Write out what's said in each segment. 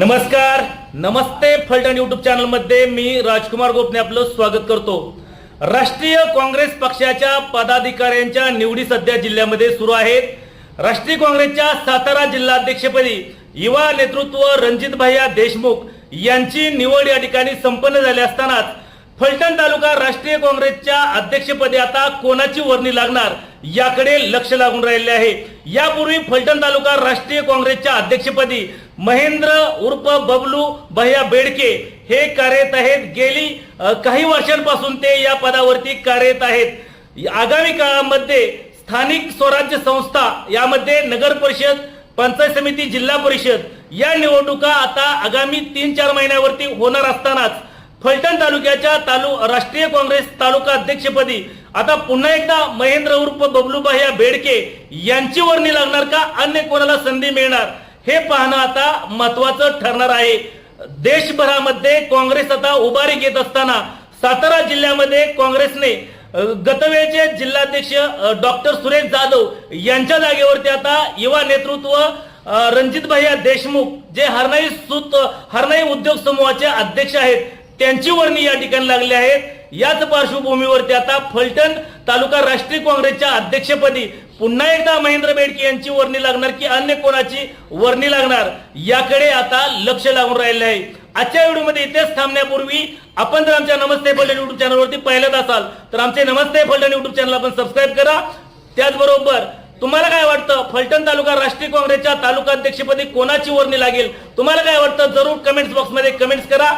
नमस्कार नमस्ते फलटण युट्यूब चॅनलमध्ये मी राजकुमार गोपने आपलं स्वागत करतो. राष्ट्रीय काँग्रेस पक्षाच्या पदाधिकाऱ्यांच्या निवडी सध्या जिल्ह्यामध्ये सुरू आहेत. राष्ट्रीय काँग्रेसच्या सातारा जिल्हाध्यक्षपदी युवा नेतृत्व रणजित भैया देशमुख यांची निवड या ठिकाणी संपन्न झाली असतानाच फलटण तालुका राष्ट्रीय काँग्रेसच्या अध्यक्षपदी आता कोणाची वर्णी लागणार? याकडे लक्ष लागून राहिले आहे. यापूर्वी फलटण तालुका राष्ट्रीय काँग्रेसच्या अध्यक्षपदी महेंद्र उर्फ बबलू भैया बेडके हे कार्यरत आहेत. गेली काही वर्षांपासून ते या पदावरती कार्यरत आहेत. आगामी काळामध्ये स्थानिक स्वराज्य संस्था यामध्ये नगर परिषद पंचायत समिती जिल्हा परिषद या निवडणुका आता आगामी तीन चार महिन्यावरती होणार असतानाच फलटण तालुक्याच्या तालु राष्ट्रीय काँग्रेस तालुका अध्यक्षपदी आता पुन्हा एकदा महेंद्र उर्फ बबलूबाई बेडके यांची वर्णी लागणार का? अन्य कोणाला संधी मिळणार? हे पाहणं आता महत्वाचं ठरणार आहे. देशभरामध्ये काँग्रेस आता उभारी घेत असताना सातारा जिल्ह्यामध्ये काँग्रेसने गतवेळचे जिल्हाध्यक्ष डॉक्टर सुरेश जाधव यांच्या जागेवरती आता युवा नेतृत्व अ, रणजित भैया देशमुख जे हरणाई सुत हरणाई उद्योग समूहाचे अध्यक्ष आहेत त्यांची वर्णी या ठिकाणी लागली आहेत याच पार्श्वभूमीवरती आता फलटण तालुका राष्ट्रीय काँग्रेसच्या अध्यक्षपदी पुन्हा एकदा महेंद्र बेडके यांची वर्णी लागणार की अन्य कोणाची वर्णी लागणार याकडे आता लक्ष लागून राहिले आहे. आजच्या व्हिडिओमध्ये इथेच थांबण्यापूर्वी आपण जर आमच्या नमस्ते फलटण युट्यूब चॅनलवरती पहिल्यांदा असाल तर आमचे नमस्ते फलटण युट्यूब चॅनल आपण सबस्क्राईब करा. त्याचबरोबर तुम्हाला काय वाटतं फलटण तालुका राष्ट्रीय काँग्रेसच्या तालुका अध्यक्षपदी कोणाची वर्णी लागेल? तुम्हाला काय वाटतं जरूर कमेंट्स बॉक्समध्ये कमेंट्स करा.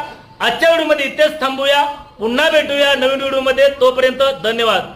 आजच्या व्हिडिओमध्ये इथेच थांबूया. पुन्हा भेटूया नवीन व्हिडिओमध्ये. तोपर्यंत धन्यवाद.